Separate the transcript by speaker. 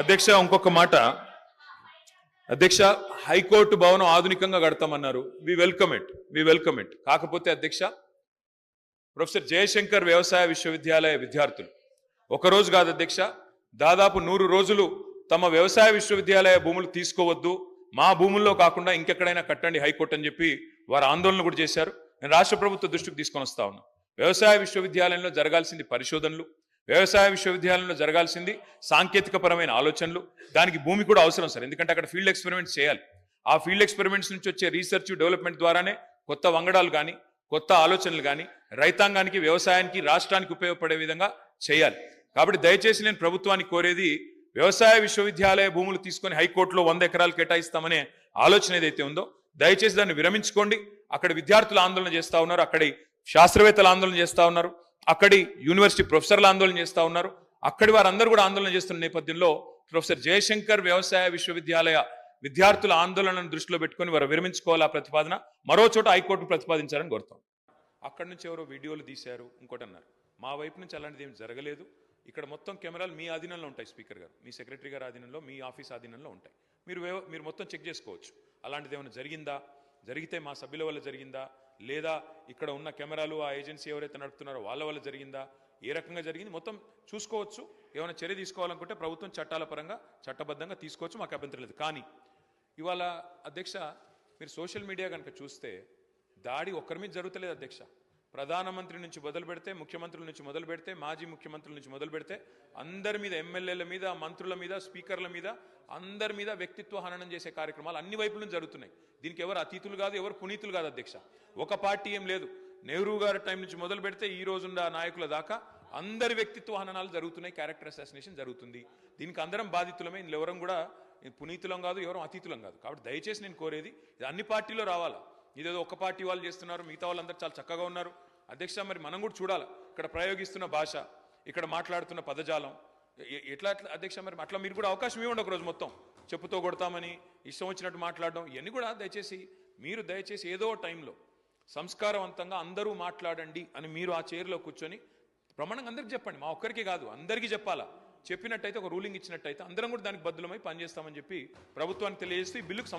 Speaker 1: అధ్యక్ష ఇంకొక మాట. అధ్యక్ష హైకోర్టు భవనం ఆధునికంగా కడతామన్నారు. We welcome it we welcome it కాకపోతే అధ్యక్ష ప్రొఫెసర్ జయశంకర్ వ్యవసాయ విశ్వవిద్యాలయ విద్యార్థులు. ఒక రోజు కాదు అధ్యక్ష దాదాపు నూరు రోజులు తమ వ్యవసాయ విశ్వవిద్యాలయ భూములు తీసుకోవద్దు. మా భూముల్లో కాకుండా ఇంకెక్కడైనా కట్టండి హైకోర్టు అని చెప్పి వారు ఆందోళన కూడా చేశారు. నేను రాష్ట్ర ప్రభుత్వ దృష్టికి తీసుకొని వస్తా ఉన్నా. వ్యవసాయ విశ్వవిద్యాలయంలో జరగాల్సింది పరిశోధనలు వ్యవసాయ విశ్వవిద్యాలయంలో జరగాల్సింది సాంకేతిక పరమైన ఆలోచనలు. దానికి భూమి కూడా అవసరం సార్. ఎందుకంటే అక్కడ ఫీల్డ్ ఎక్స్పెరిమెంట్స్ చేయాలి. ఆ ఫీల్డ్ ఎక్స్పెరిమెంట్స్ నుంచి వచ్చే రీసెర్చ్ డెవలప్మెంట్ ద్వారానే కొత్త వంగడాలు కానీ కొత్త ఆలోచనలు కానీ రైతాంగానికి వ్యవసాయానికి రాష్ట్రానికి ఉపయోగపడే విధంగా చేయాలి. కాబట్టి దయచేసి నేను ప్రభుత్వానికి కోరేది వ్యవసాయ విశ్వవిద్యాలయ భూములు తీసుకొని హైకోర్టులో వంద ఎకరాలు కేటాయిస్తామనే ఆలోచన ఏదైతే ఉందో దయచేసి దాన్ని విరమించుకోండి. అక్కడ విద్యార్థులు ఆందోళన చేస్తా ఉన్నారు. అక్కడి శాస్త్రవేత్తలు ఆందోళన చేస్తూ ఉన్నారు. అక్కడి యూనివర్సిటీ ప్రొఫెసర్లు ఆందోళన చేస్తూ ఉన్నారు. అక్కడి వారందరూ కూడా ఆందోళన చేస్తున్న నేపథ్యంలో ప్రొఫెసర్ జయశంకర్ వ్యవసాయ విశ్వవిద్యాలయ విద్యార్థుల ఆందోళనను దృష్టిలో పెట్టుకొని వారు విరమించుకోవాలా ప్రతిపాదన. మరో చోట హైకోర్టు ప్రతిపాదించాలని కోరుతాం. అక్కడి నుంచి ఎవరో వీడియోలు తీశారు ఇంకోటి అన్నారు. మా వైపు నుంచి అలాంటిది ఏం జరగలేదు. ఇక్కడ మొత్తం కెమెరాలు మీ ఆధీనంలో ఉంటాయి స్పీకర్ గారు. మీ సెక్రటరీ గారి ఆధీనంలో మీ ఆఫీస్ ఆధీనంలో ఉంటాయి. మీరు మీరు మొత్తం చెక్ చేసుకోవచ్చు. అలాంటిది ఏమైనా జరిగిందా? జరిగితే మా సభ్యుల వల్ల జరిగిందా? లేదా ఇక్కడ ఉన్న కెమెరాలు ఆ ఏజెన్సీ ఎవరైతే నడుపుతున్నారో వాళ్ళ వల్ల జరిగిందా? ఏ రకంగా జరిగింది? మొత్తం చూసుకోవచ్చు. ఏమైనా చర్య తీసుకోవాలనుకుంటే ప్రభుత్వం చట్టాల పరంగా చట్టబద్ధంగా తీసుకోవచ్చు. మాకు అభ్యంతరం లేదు. కానీ ఇవాళ అధ్యక్ష మీరు సోషల్ మీడియా కనుక చూస్తే దాడి ఒక్కరి మీద జరుగుతలేదు అధ్యక్ష. ప్రధానమంత్రి నుంచి మొదలు పెడితే ముఖ్యమంత్రుల నుంచి మొదలు పెడితే మాజీ ముఖ్యమంత్రుల నుంచి మొదలు పెడితే అందరి మీద ఎమ్మెల్యేల మీద మంత్రుల మీద స్పీకర్ల మీద అందరి మీద వ్యక్తిత్వ హననం చేసే కార్యక్రమాలు అన్ని వైపుల నుంచి జరుగుతున్నాయి. దీనికి ఎవరు అతీతులు కాదు ఎవరు పునీతులు కాదు అధ్యక్ష. ఒక పార్టీ ఏం లేదు. నెహ్రూ గారి టైం నుంచి మొదలు పెడితే ఈ రోజున్న నాయకుల దాకా అందరి వ్యక్తిత్వ హననాలు జరుగుతున్నాయి క్యారెక్టర్ అసాసినేషన్ జరుగుతుంది. దీనికి అందరం బాధితులమే ఇందులో ఎవరం కూడా పునీతులం కాదు ఎవరం అతీతులం కాదు. కాబట్టి దయచేసి నేను కోరేది ఇది అన్ని పార్టీలో రావాలా? ఇదేదో ఒక పార్టీ వాళ్ళు చేస్తున్నారు మిగతా వాళ్ళందరూ చాలా చక్కగా ఉన్నారు. అధ్యక్ష మరి మనం కూడా చూడాలి. ఇక్కడ ప్రయోగిస్తున్న భాష ఇక్కడ మాట్లాడుతున్న పదజాలం ఎట్లా అట్లా అధ్యక్ష మరి అట్లా మీరు కూడా అవకాశం ఇవ్వండి ఒక రోజు మొత్తం. చెప్పుతో కొడతామని ఇష్టం వచ్చినట్టు మాట్లాడడం ఇవన్నీ కూడా దయచేసి మీరు దయచేసి ఏదో టైంలో సంస్కారవంతంగా అందరూ మాట్లాడండి అని మీరు ఆ చైర్లో కూర్చొని ప్రమాణంగా అందరికి చెప్పండి. మా ఒక్కరికి కాదు అందరికీ చెప్పాలా? చెప్పినట్టయితే ఒక రూలింగ్ ఇచ్చినట్టయితే అందరం కూడా దానికి బద్దులమై పనిచేస్తామని చెప్పి ప్రభుత్వానికి తెలియజేస్తూ ఈ బిల్లుకు